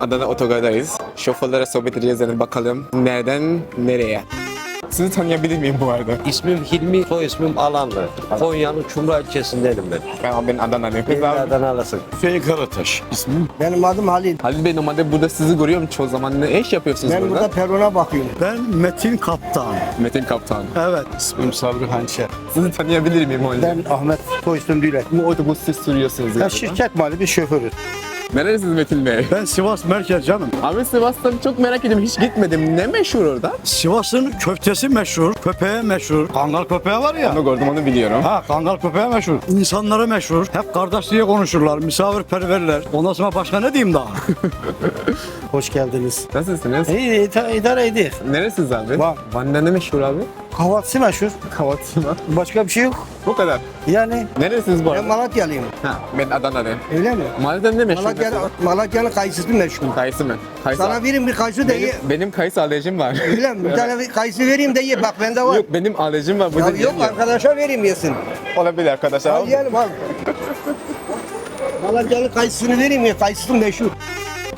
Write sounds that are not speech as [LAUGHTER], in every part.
Adana Otogar'dayız. Şoförlere sohbet edeceğiz yani bakalım nereden nereye. Sizi tanıyabilir miyim bu arada? İsmim Hilmi, soy ismim Alanlı. Konya'nın Çumra ilçesindenim ben. Ben, ben Adana'lıyım. Biz abi- Nereden alasın? Hüseyin Karataş ismim. Benim adım Halil. Halil Bey normalde burada sizi görüyorum çoğu zaman. Ne iş yapıyorsunuz Ben burada? burada perona bakıyorum. Ben Metin Kaptan. Metin Kaptan. Evet. İsmim Sabri Hançer. Sizi tanıyabilir miyim o yüzden? Ben Ahmet Soysun Düle. Bu otobüs siz sürüyorsunuz Ben yani. şirket mali bir şoförüz. Nerelisiniz Metin Bey? Ben Sivas Merkez canım. Abi Sivas'tan çok merak ediyorum. Hiç gitmedim. Ne meşhur orada? Sivas'ın köftesi meşhur, köpeği meşhur. Kangal köpeği var ya. Onu gördüm onu biliyorum. Ha kangal köpeği meşhur. İnsanları meşhur. Hep kardeş diye konuşurlar. Misafirperverler. Ondan sonra başka ne diyeyim daha? Hoş geldiniz. Nasılsınız? İyi ita- idare ediyor. Neresiniz abi? Van. Van'da ne meşhur abi? Kahvaltısı meşhur. Kahvaltı var. Başka bir şey yok. Bu kadar. Yani Neresiniz bu ben arada? Malatyalıyım. Ha, ben Adana'lıyım. Öyle mi? Malatya'da ne meşhur? Malatya, mesela? Malatya'nın kayısısı meşhur. Kayısı mı? Kayısı. Sana vereyim bir kayısı da ye. benim, benim kayısı alerjim var. Öyle mi? Bir tane bir kayısı vereyim de ye. Bak bende var. Yok benim alerjim var. Burada Ya yok yemiyorum. arkadaşa vereyim yesin. Olabilir arkadaşlar. Al yiyelim al. [LAUGHS] Malatya'nın kayısını vereyim ya. Kayısı meşhur.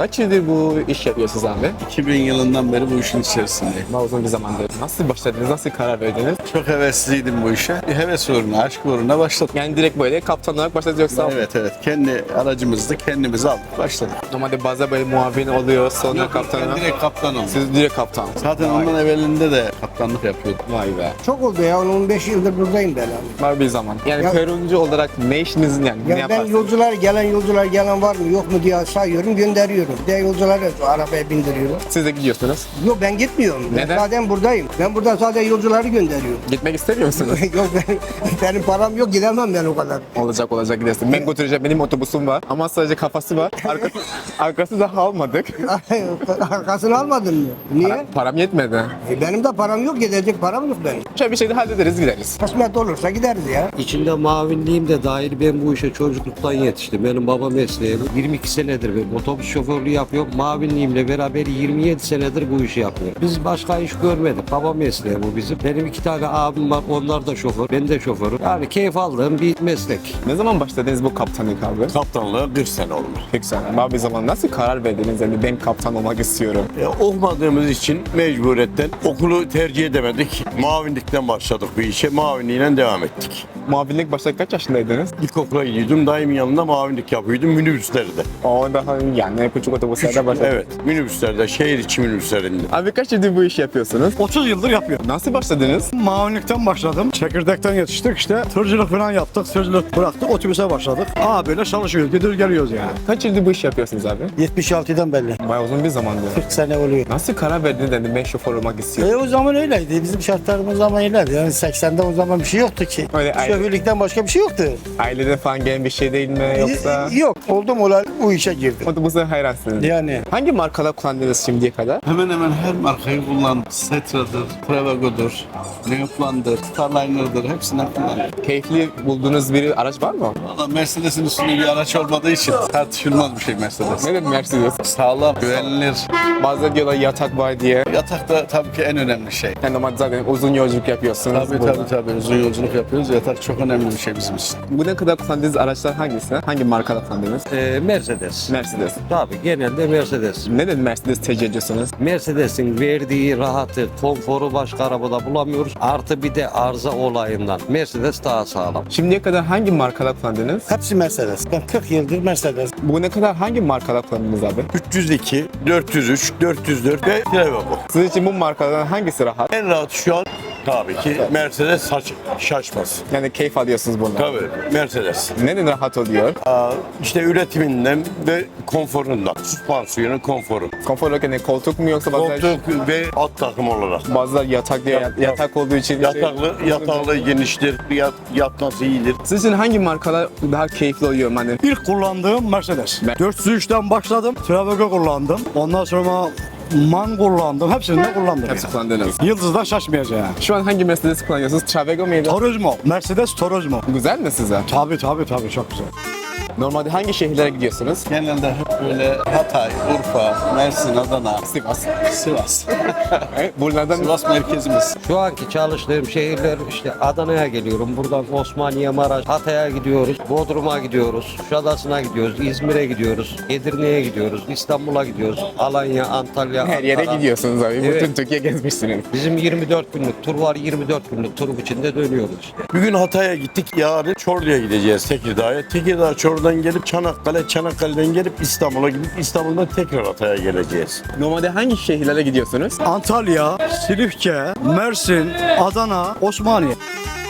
Kaç yıldır bu iş yapıyorsunuz abi? 2000 yılından beri bu işin içerisindeyim. Daha uzun bir zamandır. Nasıl başladınız? Nasıl karar verdiniz? Çok hevesliydim bu işe. Bir heves uğruna, aşk uğruna başladım. Yani direkt böyle kaptan olarak başladınız yoksa? Evet evet. Kendi aracımızda kendimiz aldık başladık. Normalde bazen böyle muavin oluyor sonra Ben kaptana. direkt kaptan oldum. Siz direkt kaptan. Zaten ondan evvelinde de kaptanlık yapıyordum. Vay be. Çok oldu ya. 15 yıldır buradayım ben abi. Var bir zaman. Yani Ya- peroncu olarak ne işinizin yani? ne Ya ben yaparsınız? yolcular gelen yolcular gelen var mı yok mu diye sayıyorum gönderiyorum. Bir de yolcuları arabaya bindiriyorum. Siz de gidiyorsunuz. Yok ben gitmiyorum. Neden? Ben zaten buradayım. Ben burada sadece yolcuları gönderiyorum. Gitmek istemiyor musunuz? [LAUGHS] yok ben, benim param yok gidemem ben o kadar. olacak olacak gidersin. Ben götüreceğim benim otobüsüm var ama sadece kafası var. [LAUGHS] Arkası, arkası da almadık. Arkasını almadın mı? Niye? Para- param yetmedi. E, benim de param yok gidecek param yok benim. Şöyle bir şekilde hallederiz gideriz. Kısmet olursa gideriz ya. İçinde mavinliğim de dahil ben bu işe çocukluktan yetiştim. Benim baba mesleğim. 22 senedir ben otobüs şoförlüğü yapıyorum. Mavinliğimle beraber 27 senedir bu işi yapıyorum. Biz başka iş görmedik. Baba mesleği bu bizim. Benim iki tane abim var. Onlar da şoför. Ben de şoförüm. Yani keyif aldığım bir meslek. Ne zaman başladınız bu kaptanlık abi? Kaptanlığa 40 sene oldu. Peki sen abi zaman nasıl karar verdiniz yani ben kaptan olmak istiyorum. E, olmadığımız için mecburiyetten okulu tercih edemedik. Mavinlikten başladık bu işe. Mavinliğiyle devam ettik. Muavinlik başta kaç yaşındaydınız? İlkokula gidiyordum. Daimin yanında mavinlik yapıyordum minibüslerde. O daha yani küçük otobüslerde başladım. Evet. Minibüslerde, şehir içi minibüslerinde. Abi kaç yıldır bu işi yapıyorsunuz? 30 yıldır yapıyorum. Nasıl başladınız? Mavinlikten başladım. Çekirdekten yetiştik işte. Tırcılık falan yaptık. Tırcılık bıraktık. Otobüse başladık. Aa böyle çalışıyoruz. Gidiyoruz geliyoruz yani. Kaç yıldır bu işi yapıyorsunuz abi? 76'dan belli. Bayağı uzun bir zamandır. 40 sene oluyor. Nasıl karar verdiniz yani ben şoför olmak istiyorum? E o zaman öyleydi. Bizim şartlarımız o zaman öyleydi. Yani 80'de o zaman bir şey yoktu ki. Öyle aile- Şoförlükten başka bir şey yoktu. Aileden falan gelen bir şey değil mi yoksa? Y- Yok. Oldum olan bu işe girdim. Otobüse hayransınız. Yani. Hangi markalar kullandınız şimdiye kadar? Hemen hemen her markayı kullandım. Setra'dır, Travago'dur, Neoplan'dır, Starliner'dır hepsinden kullandım. Keyifli bulduğunuz bir araç var mı? Valla Mercedes'in üstünde bir araç olmadığı için tartışılmaz bir şey Mercedes. Ne dedi Mercedes? Sağlam, güvenilir. Bazıları diyorlar yatak var diye. Yatak da tabii ki en önemli şey. Yani normalde zaten uzun yolculuk yapıyorsunuz. Tabii burada. tabii tabii uzun yolculuk yapıyoruz. Yatak çok önemli bir şey bizim için. Bugüne kadar kullandığınız araçlar hangisi? Hangi markada kullandınız? Ee, Mercedes. Mercedes. Tabii genelde Mercedes. Neden Mercedes tercih ediyorsunuz? Mercedes'in verdiği rahatı, konforu başka arabada bulamıyoruz. Artı bir de arıza olayından. Mercedes daha sağlam. Şimdiye kadar hangi markalar kullandınız? Hepsi Mercedes. Ben 40 yıldır Mercedes. Bugüne kadar hangi markalar kullandınız abi? 302, 403, 404 ve Travago. Sizin için bu markalardan hangisi rahat? En rahat şu an tabii ki Mercedes saç, şaşmaz. Yani keyif alıyorsunuz bundan. Tabii Mercedes. Neden rahat oluyor? Aa, işte üretiminden ve konforundan. Süspansiyonun konforu. Konfor olarak yani koltuk mu yoksa bazıları, Koltuk ve alt takım olarak. bazıları yatak diye Yat- yatak olduğu için Yataklı, yataklı geniştir, yat, yatması iyidir. Sizin için hangi markalar daha keyifli oluyor hani? İlk kullandığım Mercedes. Ben- 403'ten başladım. Travago kullandım. Ondan sonra Man kullandım. Hepsini de kullandım. Hepsi yani. kullandınız. Yıldız'dan şaşmayacağım. Şu an hangi Mercedes kullanıyorsunuz? Travego muydu? Turismo. Mercedes Turismo. Güzel mi size? Tabii tabii tabii çok güzel. Normalde hangi şehirlere gidiyorsunuz? Genelde hep böyle Hatay, Urfa, Mersin, Adana, Sivas. Sivas. [LAUGHS] Bunlardan Sivas merkezimiz. Şu anki çalıştığım şehirler işte Adana'ya geliyorum. Buradan Osmaniye, Maraş, Hatay'a gidiyoruz. Bodrum'a gidiyoruz. Kuşadası'na gidiyoruz. İzmir'e gidiyoruz. Edirne'ye gidiyoruz. İstanbul'a gidiyoruz. Alanya, Antalya, her yere Ankara. gidiyorsunuz abi. Evet. Bütün Türkiye gezmişsiniz. Bizim 24 günlük tur var. 24 günlük tur içinde dönüyoruz işte. Bir gün Hatay'a gittik. Yarın Çorlu'ya gideceğiz Tekirdağ'a. Tekirdağ Çorlu'dan gelip Çanakkale, Çanakkale'den gelip İstanbul'a gidip İstanbul'dan tekrar Hatay'a geleceğiz. Normalde hangi şehirlere gidiyorsunuz? Antalya, Silifke, Mersin, Adana, Osmaniye.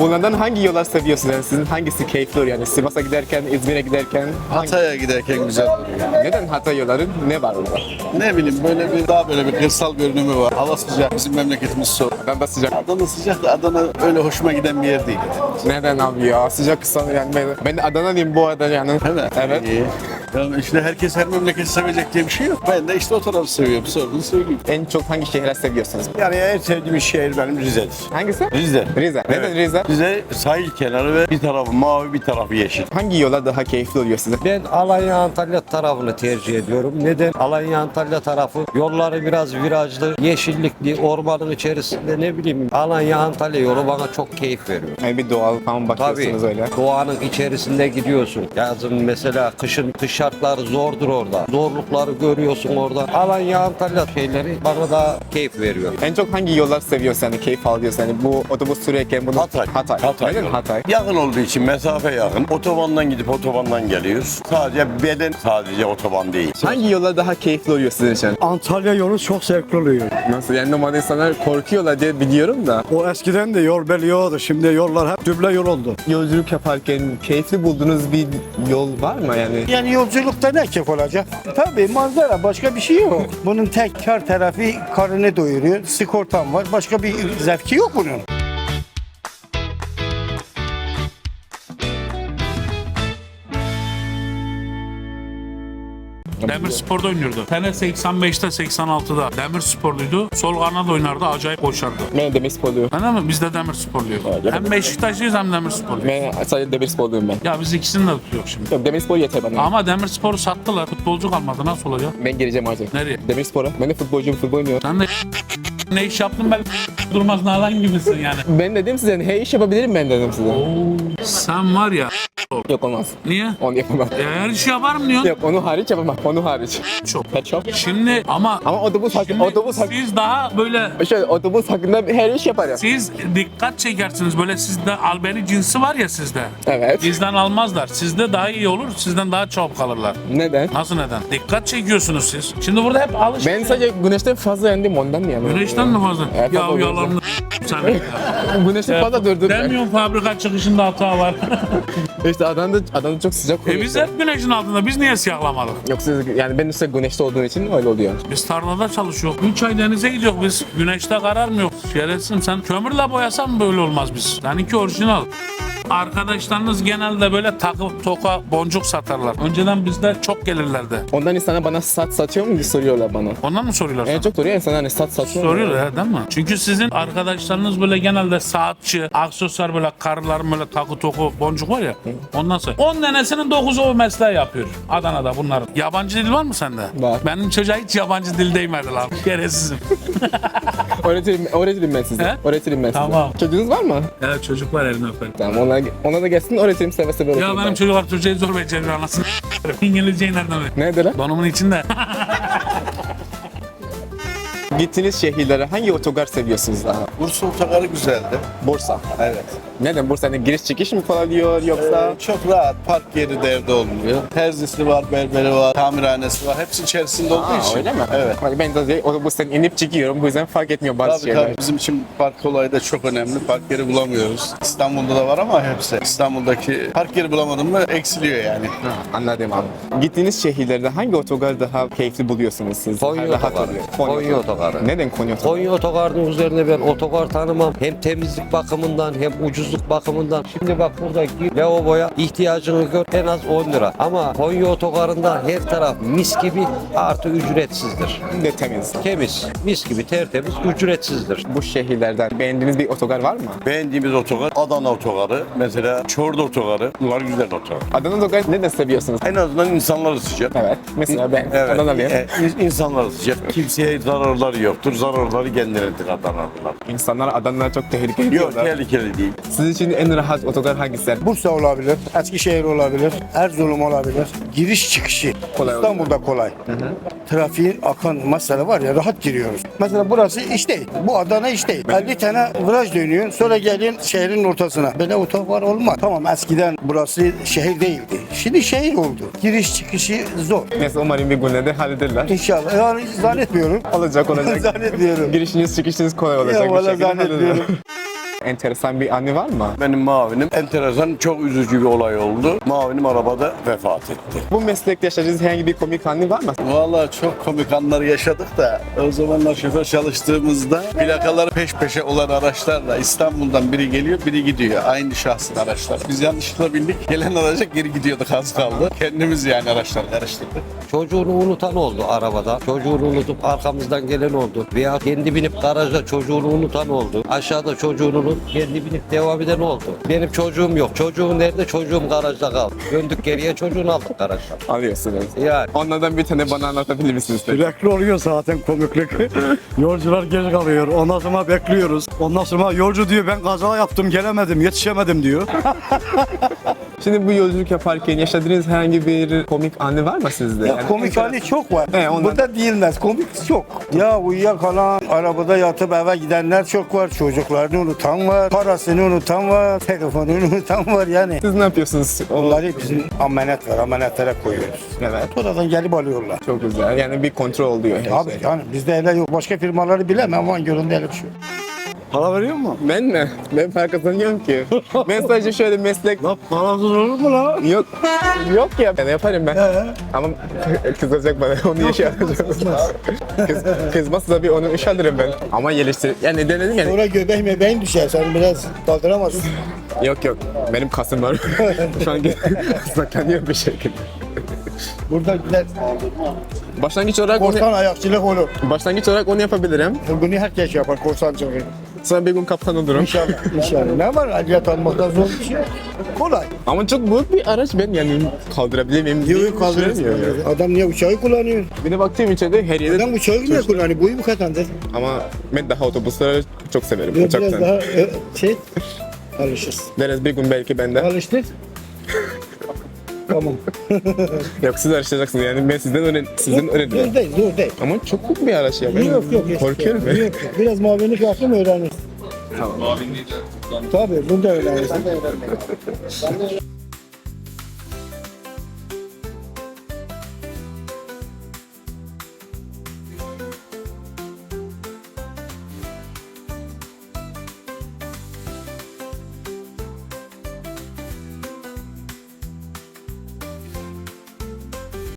Bunlardan hangi yollar seviyorsunuz? Yani sizin hangisi keyifli oluyor? Yani Sivas'a giderken, İzmir'e giderken hangi- Hatay'a giderken güzel duruyor. Neden Hatay yolları? Ne var orada? Ne bileyim böyle bir daha böyle bir kırsal görünümü var. Hava sıcak, bizim memleketimiz soğuk. Adana sıcak. Adana sıcak da Adana öyle hoşuma giden bir yer değil. Neden abi ya? Sıcak kısa yani ben, ben Adana'lıyım bu arada yani. Mi? Evet. İyi. Ya işte herkes her memleketi sevecek diye bir şey yok. Ben de işte o tarafı seviyorum. Sorduğunu söyleyeyim. En çok hangi şehre seviyorsunuz? Yani en sevdiğim şehir benim Rize'dir. Hangisi? Rize. Rize. Neden Evet. Rize? Rize sahil kenarı ve bir tarafı mavi bir tarafı yeşil. Hangi yola daha keyifli oluyor size? Ben Alanya Antalya tarafını tercih ediyorum. Neden? Alanya Antalya tarafı yolları biraz virajlı, yeşillikli, ormanın içerisinde ne bileyim Alanya Antalya yolu bana çok keyif veriyor. Yani bir doğal falan Tabii bakıyorsunuz öyle. doğanın içerisinde gidiyorsun. Yazın mesela kışın kış şartları zordur orada. Zorlukları görüyorsun orada. Alanya Antalya şeyleri bana daha keyif veriyor. En çok hangi yollar seviyorsun yani keyif alıyorsun yani bu otobüs sürerken bunu Hatay. Hatay. Hatay. Neden Hatay? Yakın olduğu için mesafe yakın. Otobandan gidip otobandan geliyoruz. Sadece beden sadece otoban değil. Hangi yollar daha keyifli oluyor sizin için? Antalya yolu çok zevkli oluyor. Nasıl yani normalde insanlar korkuyorlar diye biliyorum da O eskiden de yol yoktu. Şimdi yollar hep düble yol oldu. yolculuk yaparken keyifli bulduğunuz bir yol var mı yani? Yani yolculukta ne keyif olacak? Tabii manzara başka bir şey yok. [LAUGHS] Bunun tek kar tarafı karını doyuruyor. Sigortan var. Başka bir zevki yok bunun. Demir Spor'da oynuyordu. Sene 85'te 86'da Demir Sporluydu. Sol kanat oynardı. Acayip koşardı. Ben Demir Sporluyum. Anladın mı? Biz de Demir Sporluyuz. Hem Beşiktaşlıyız hem Demir Sporluyuz. Ben sadece Demir Sporluyum ben. Ya biz ikisini de tutuyoruz şimdi. Yok Demir Spor yeter bana. Ama Demir Spor'u sattılar. Futbolcu kalmadı. Nasıl olacak? Ben geleceğim artık. Nereye? Demir Spor'a. Ben de futbolcuyum, futbol oynuyorum. Sen de ne iş yaptın ben durmaz nalan gibisin yani. Ben dedim size her iş yapabilirim ben dedim size. Sen var ya. Yok olmaz. Niye? Onu yapamam. E, her işi yaparım diyorsun. Yok onu hariç yapamam. Onu hariç. Çok. Pet shop. Şimdi ama Ama otobüs hakkı, şimdi otobüs hakkı. siz daha böyle Şöyle otobüs hakkında her iş yaparım. siz dikkat çekersiniz böyle sizde albeni cinsi var ya sizde. Evet. Bizden almazlar. Sizde daha iyi olur. Sizden daha çabuk alırlar. Neden? Nasıl neden? Dikkat çekiyorsunuz siz. Şimdi burada hep alış. Ben sadece güneşten fazla yendim ondan yani. Güneşten mi fazla? Evet, ya yalanını sen. ya. Güneşten fazla durdum ben. Demiyorum fabrika çıkışında hata var. [LAUGHS] İşte Adana'da, Adana'da çok sıcak e oluyor. biz hep güneşin altında. Biz niye siyahlamadık? Yok siz yani ben işte güneşte olduğum için öyle oluyor. Biz tarlada çalışıyoruz. 3 ay denize gidiyoruz biz. Güneşte kararmıyor. Şerefsizim sen kömürle boyasan böyle olmaz biz. Seninki orijinal. Arkadaşlarınız genelde böyle takı, toka, boncuk satarlar. Önceden bizde çok gelirlerdi. Ondan insana bana sat satıyor mu diye soruyorlar bana. Ondan mı soruyorlar En sana? çok soruyor insana hani sat satıyor mu? Soruyorlar ya, değil mi? Çünkü sizin arkadaşlarınız böyle genelde saatçi, aksesuar böyle karıların böyle takı toku boncuk var ya. Ondan sonra 10 tanesinin 9'u o mesleği yapıyor. Adana'da bunların. Yabancı dil var mı sende? Var. Benim çocuğa hiç yabancı dil değmedi lan. Şerefsizim. [LAUGHS] Öğretirim, öğretirim ben size. He? Öğretirim ben size. Tamam. Çocuğunuz var mı? ya çocuk var elini öperim. Tamam ona, ona da gelsin öğretirim seve seve öğretirim. Ya benim ben. çocuklar Türkçeyi zor beceriyor anasını. [LAUGHS] İngilizceyi nereden öğreniyor? Nerede lan? Donumun içinde. [LAUGHS] Gittiğiniz şehirlere hangi otogar seviyorsunuz daha? Bursa otogarı güzeldi. Bursa. Evet. Neden Bursa'da giriş çıkış mı kolay diyor yoksa? Ee, çok rahat. Park yeri de evde olmuyor. Terzisi var, berberi var, tamirhanesi var. Hepsi içerisinde olduğu Aa, için. öyle mi? Evet. Ben de otobüsten inip çıkıyorum bu yüzden fark etmiyor bazı Tabii şeyler. tabii. Bizim için park olayı da çok önemli. Park yeri bulamıyoruz. İstanbul'da da var ama hepsi. İstanbul'daki park yeri bulamadın mı eksiliyor yani. Ha, anladım abi. Gittiğiniz şehirlerde hangi otogar daha keyifli buluyorsunuz siz? Konya otogarı. oluyor. Konya otogarı. Neden Konya otogarı? Konya otogarının üzerine ben otogar tanımam. Hem temizlik bakımından hem ucuz yolsuzluk bakımından. Şimdi bak buradaki lavaboya ihtiyacını gör en az 10 lira. Ama Konya otogarında her taraf mis gibi artı ücretsizdir. Ne temiz. Temiz, mis gibi tertemiz, ücretsizdir. Bu şehirlerden beğendiğiniz bir otogar var mı? Beğendiğimiz otogar Adana otogarı, mesela Çorlu otogarı. Bunlar güzel otogar. Adana otogar ne de seviyorsunuz? En azından insanları sıcak. Evet. Mesela ben Evet. Adanalıyım. e, in- insanları sıcak. Kimseye zararları yoktur. Zararları kendilerine Adanalılar. İnsanlar Adana'ya çok tehlikeli Yok diyorlar. tehlikeli değil. Sizin için en rahat otogar hangisi? Bursa olabilir, Eskişehir olabilir, Erzurum olabilir. Giriş çıkışı Kolay İstanbul'da kolay. Trafiğin akan mesele var ya rahat giriyoruz. Mesela burası iş değil. Bu Adana iş değil. 50 tane viraj dönüyor. Sonra gelin şehrin ortasına. Böyle otogar olmaz. Tamam eskiden burası şehir değildi. Şimdi şehir oldu. Giriş çıkışı zor. Neyse umarım bir günlerde hallederler. İnşallah. Yani zannetmiyorum. Olacak olacak. [LAUGHS] zannetmiyorum. Girişiniz çıkışınız kolay olacak. Ya bir valla şekilde zannetmiyorum. [LAUGHS] Enteresan bir anı var mı? Benim mavinim enteresan çok üzücü bir olay oldu. Mavinim arabada vefat etti. Bu meslekte yaşadığınız herhangi bir komik anı var mı? Vallahi çok komik anlar yaşadık da o zamanlar şoför çalıştığımızda plakaları peş peşe olan araçlarla İstanbul'dan biri geliyor biri gidiyor. Aynı şahsın araçlar. Biz yanlışlıkla bindik. Gelen araca geri gidiyorduk az kaldı. Kendimiz yani araçları karıştırdık. Çocuğunu unutan oldu arabada. Çocuğunu unutup arkamızdan gelen oldu. Veya kendi binip garajda çocuğunu unutan oldu. Aşağıda çocuğunu unutup kendi binip devam eden oldu. Benim çocuğum yok. Çocuğum nerede? Çocuğum garajda kaldı. Döndük geriye çocuğunu aldık garajdan. Alıyorsunuz. Yani Onlardan bir tane bana anlatabilir misiniz? peki? Sürekli oluyor zaten komiklik. [LAUGHS] Yolcular geç kalıyor. Ondan sonra bekliyoruz. Ondan sonra yolcu diyor ben kaza yaptım gelemedim yetişemedim diyor. [LAUGHS] Şimdi bu yolculuk yaparken yaşadığınız herhangi bir komik anı var mı sizde? Ya Yani komik mesela- hali çok var. He, ondan- Burada değilmez. Komik çok. Ya uyuyakalan, arabada yatıp eve gidenler çok var. Çocuklarını unutan var. Parasını unutan var. Telefonunu unutan var yani. Siz ne yapıyorsunuz? Onları bizim amanet var. Amanetlere koyuyoruz. Evet. Sonradan gelip alıyorlar. Çok güzel. Yani bir kontrol oluyor her Abi şey. yani bizde öyle yok. Başka firmaları bilemem ama yolunda öyle bir şey yok. Para veriyor mu? Ben mi? Ben para kazanıyorum ki. [LAUGHS] ben sadece şöyle meslek... La parasız olur mu la? Yok. Yok ya. Ben yaparım ben. Ama kızacak bana. Onu işe alacağım. Kız, kızmazsa tabii onu işe alırım ben. Ama geliştir... Yani denedim yani. Sonra göbek mebeğin düşer. Sen biraz kaldıramazsın. Yok yok. Benim kasım var. [LAUGHS] Şu an saklanıyor bir şekilde. Burada gider. Başlangıç olarak onu, Korsan ayakçılık olur. başlangıç olarak onu yapabilirim. Bunu herkes yapar korsancılığı. Sonra bir gün kaptan olurum. İnşallah. İnşallah. Ne var? Ahliyet almaktan zor bir şey. yok. Kolay. Ama çok büyük bir araç ben yani kaldırabilir miyim? diye Yok düşünemiyorum yani. Adam niye uçağı kullanıyor? Bir de baktığım içeride her yerde Adam uçağı niye kullanıyor? Boyu bu kadardır. ama ben daha otobüsleri çok severim Biraz uçaktan. daha e, şey alışırız. Deriz bir gün belki ben de. Alıştık. [LAUGHS] tamam. [LAUGHS] Yok siz araştıracaksınız yani ben sizden öğren sizden öğreniyorum. Zor değil, zor değil. Ama çok büyük bir araç ya. Ben Yok yok. korkuyorum yok, ben. yok, yok. Biraz muavinlik yaptım öğrenirsin. Tamam. Tabii bunu da öğrenirsin.